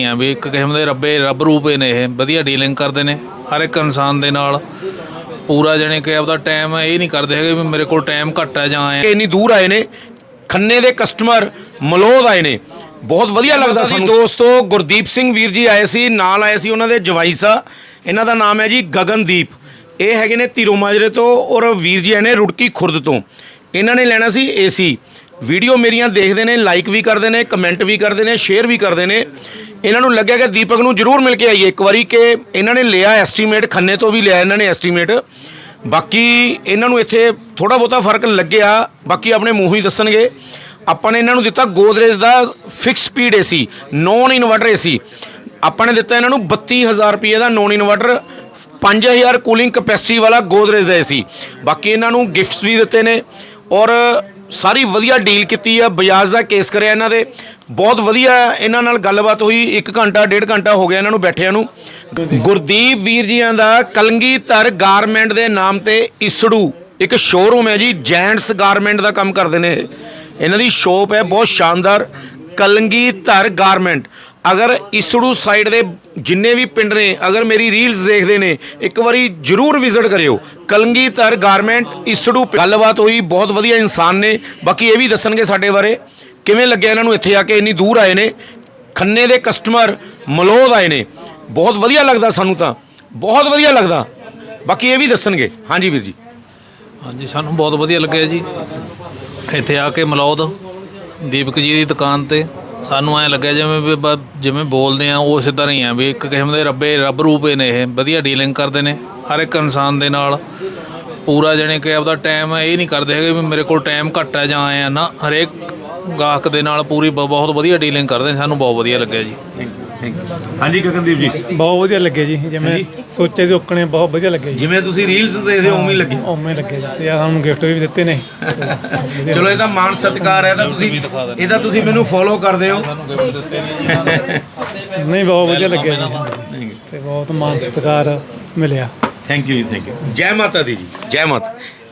ਆ ਵੀ ਇੱਕ ਕਿਸਮ ਦੇ ਰੱਬੇ ਰੱਬ ਰੂਪੇ ਨੇ ਇਹ। ਵਧੀਆ ਡੀਲਿੰਗ ਕਰਦੇ ਨੇ ਹਰ ਇੱਕ ਇਨਸਾਨ ਦੇ ਨਾਲ। ਪੂਰਾ ਜਾਣੀ ਕਿ ਆਪਦਾ ਟਾਈਮ ਇਹ ਨਹੀਂ ਕਰਦੇ ਹੈਗੇ ਵੀ ਮੇਰੇ ਕੋਲ ਟਾਈਮ ਘੱਟ ਹੈ ਜਾਂ ਆਏ ਇੰਨੀ ਦੂਰ ਆਏ ਨੇ ਖੰਨੇ ਦੇ ਕਸਟਮਰ ਮਲੋਦ ਆਏ ਨੇ। ਬਹੁਤ ਵਧੀਆ ਲੱਗਦਾ ਸਾਨੂੰ। ਦੋਸਤੋ ਗੁਰਦੀਪ ਸਿੰਘ ਵੀਰ ਜੀ ਆਏ ਸੀ ਨਾਲ ਆਏ ਸੀ ਉਹਨਾਂ ਦੇ ਜਵਾਈ ਸਾ ਇਹਨਾਂ ਦਾ ਨਾਮ ਹੈ ਜੀ ਗਗਨਦੀਪ। ਇਹ ਹੈਗੇ ਨੇ ਧੀਰੋ ਮਾਜਰੇ ਤੋਂ ਔਰ ਵੀਰ ਜੀ ਆਏ ਨੇ ਰੁੜਕੀ ਖੁਰਦ ਤੋਂ। ਇਹਨਾਂ ਨੇ ਲੈਣਾ ਸੀ ਏਸੀ ਵੀਡੀਓ ਮੇਰੀਆਂ ਦੇਖਦੇ ਨੇ ਲਾਈਕ ਵੀ ਕਰਦੇ ਨੇ ਕਮੈਂਟ ਵੀ ਕਰਦੇ ਨੇ ਸ਼ੇਅਰ ਵੀ ਕਰਦੇ ਨੇ। ਇਹਨਾਂ ਨੂੰ ਲੱਗਿਆ ਕਿ ਦੀਪਕ ਨੂੰ ਜ਼ਰੂਰ ਮਿਲ ਕੇ ਆਈਏ। ਇੱਕ ਵਾਰੀ ਕਿ ਇਹਨਾਂ ਨੇ ਲਿਆ ਐਸਟੀਮੇਟ ਖੰਨੇ ਤੋਂ ਵੀ ਲਿਆ ਇਹਨਾਂ ਨੇ ਐਸਟੀਮੇਟ ਬਾਕੀ ਇਹਨਾਂ ਨੂੰ ਇੱਥੇ ਥੋੜਾ ਬਹੁਤਾ ਫ਼ਰਕ ਲੱਗਿਆ। ਬਾਕੀ ਆਪਣੇ ਮੂੰਹ ਹੀ ਦੱਸਣਗੇ। ਆਪਾਂ ਨੇ ਇਹਨਾਂ ਨੂੰ ਦਿੱਤਾ ਗੋਦਰੇਜ ਦਾ fix speed AC non inverter AC ਆਪਾਂ ਨੇ ਦਿੱਤਾ ਇਹਨਾਂ ਨੂੰ 32000 ਰੁਪਏ ਦਾ ਨੋਨ ਇਨਵਰਟਰ 5000 ਕੂਲਿੰਗ ਕਪੈਸਿਟੀ ਵਾਲਾ ਗੋਦਰੇਜ ਦਾ ਏਸੀ ਬਾਕੀ ਇਹਨਾਂ ਨੂੰ ਗਿਫਟਸ ਵੀ ਦਿੱਤੇ ਨੇ। ਔਰ ਸਾਰੀ ਵਧੀਆ ਡੀਲ ਕੀਤੀ ਆ, ਬਜਾਜ ਦਾ ਕੇਸ ਕਰਿਆ ਇਹਨਾਂ ਦੇ। ਬਹੁਤ ਵਧੀਆ ਇਹਨਾਂ ਨਾਲ ਗੱਲਬਾਤ ਹੋਈ 1 ਘੰਟਾ, ਡੇਢ ਘੰਟਾ ਹੋ ਗਿਆ ਇਹਨਾਂ ਨੂੰ ਬੈਠਿਆਂ ਨੂੰ। ਗੁਰਦੀਪ ਵੀਰ ਜੀਆਂ ਦਾ ਕਲੰਗੀਧਰ ਗਾਰਮੈਂਟ ਦੇ ਨਾਮ ਤੇ ਇਸੜੂ, ਇੱਕ ਸ਼ੋਰੂਮ ਹੈ ਜੀ, ਜੈਂਟਸ ਗਾਰਮੈਂਟ ਦਾ ਕੰਮ ਕਰਦੇ ਨੇ। ਇਹਨਾਂ ਦੀ ਸ਼ੋਪ ਹੈ, ਬਹੁਤ ਸ਼ਾਨਦਾਰ। ਕਲੰਗੀਧਰ ਗਾਰਮੈਂਟ। ਅਗਰ ਇਸੜੂ ਸਾਈਡ ਦੇ ਜਿੰਨੇ ਵੀ ਪਿੰਡ ਨੇ, ਅਗਰ ਮੇਰੀ ਰੀਲਸ ਦੇਖਦੇ ਨੇ, ਇੱਕ ਵਾਰੀ ਜਰੂਰ ਵਿਜ਼ਿਟ ਕਰਿਓ। ਕਲੰਗੀਧਰ ਗਾਰਮੈਂਟ ਇਸੜੂ ਗੱਲਬਾਤ ਹੋਈ, ਬਹੁਤ ਵਧੀਆ ਇਨਸਾਨ ਨੇ। ਬਾਕੀ ਇਹ ਵੀ ਦੱਸਣਗੇ ਸਾਡੇ ਬਾਰੇ, ਕਿਵੇਂ ਲੱਗਿਆ ਇਹਨਾਂ ਨੂੰ ਇੱਥੇ ਆ ਕੇ, ਇੰਨੀ ਦੂਰ ਆਏ ਨੇ। ਖੰਨੇ ਦੇ ਕਸਟਮਰ ਮਲੋਦ ਆਏ ਨੇ। ਬਹੁਤ ਵਧੀਆ ਲੱਗਦਾ ਸਾਨੂੰ ਤਾਂ। ਬਹੁਤ ਵਧੀਆ ਲੱਗਦਾ। ਬਾਕੀ ਇਹ ਵੀ ਦੱਸਣਗੇ। ਹਾਂਜੀ ਵੀਰ ਜੀ। ਹਾਂਜੀ, ਸਾਨੂੰ ਬਹੁਤ ਵਧੀਆ ਲੱਗਿਆ ਜੀ। ਇੱਥੇ ਆ ਕੇ ਮਲੌਦ, ਦੀਪਕ ਜੀ ਦੀ ਦੁਕਾਨ ਤੇ। ਸਾਨੂੰ ਐ ਲੱਗਿਆ ਜਿਵੇਂ ਵੀ ਬ- ਜਿਵੇਂ ਬੋਲਦੇ ਆ, ਉਹ ਸਿੱਧਾ ਨਹੀਂ ਆ ਵੀ ਇੱਕ ਕਿਸਮ ਦੇ ਰੱਬੇ, ਰੱਬ ਰੂਪੇ ਨੇ ਇਹ, ਵਧੀਆ ਡੀਲਿੰਗ ਕਰਦੇ ਨੇ ਹਰ ਇੱਕ ਇਨਸਾਨ ਦੇ ਨਾਲ। ਪੂਰਾ ਜਾਣੀ ਕਿ ਆਪਦਾ ਟਾਈਮ ਇਹ ਨਹੀਂ ਕਰਦੇ ਹੈਗੇ ਵੀ ਮੇਰੇ ਕੋਲ ਟਾਈਮ ਘੱਟ ਹੈ ਜਾਂ ਆਏ ਆ। ਨਾ, ਹਰੇਕ ਗਾਹਕ ਦੇ ਨਾਲ ਪੂਰੀ ਬ- ਬਹੁਤ ਵਧੀਆ ਡੀਲਿੰਗ ਕਰਦੇ ਨੇ, ਸਾਨੂੰ ਬਹੁਤ ਵਧੀਆ ਲੱਗਿਆ ਜੀ। ਹਾਂਜੀ ਗਗਨਦੀਪ ਜੀ। ਬਹੁਤ ਵਧੀਆ ਲੱਗੇ ਜੀ ਜਿਵੇਂ ਸੋਚੇ ਸੀ ਉਕਣੇ ਬਹੁਤ ਵਧੀਆ ਲੱਗੇ ਜੀ। ਜਿਵੇਂ ਤੁਸੀਂ ਰੀਲਸ ਦੇਖਦੇ ਹੋ ਉਵੇਂ ਹੀ ਲੱਗੇ। ਉਵੇਂ ਲੱਗੇ ਜੀ ਤੇ ਆਹ ਸਾਨੂੰ ਗਿਫਟ ਵੀ ਦਿੱਤੇ ਨੇ। ਚਲੋ ਇਹਦਾ ਮਾਣ ਸਤਿਕਾਰ ਹੈ ਇਹਦਾ ਤੁਸੀਂ ਇਹਦਾ ਤੁਸੀਂ ਮੈਨੂੰ ਫੋਲੋ ਕਰਦੇ ਹੋ। ਨਹੀਂ ਬਹੁਤ ਵਧੀਆ ਲੱਗਿਆ ਜੀ। ਤੇ ਬਹੁਤ ਮਾਨ ਸਤਿਕਾਰ ਮਿਲਿਆ। ਥੈਂਕ ਯੂ ਜੀ ਥੈਂਕ ਯੂ ਜੈ ਮਾਤਾ ਦੀ ਜੀ ਜੈ ਮਾਤਾ।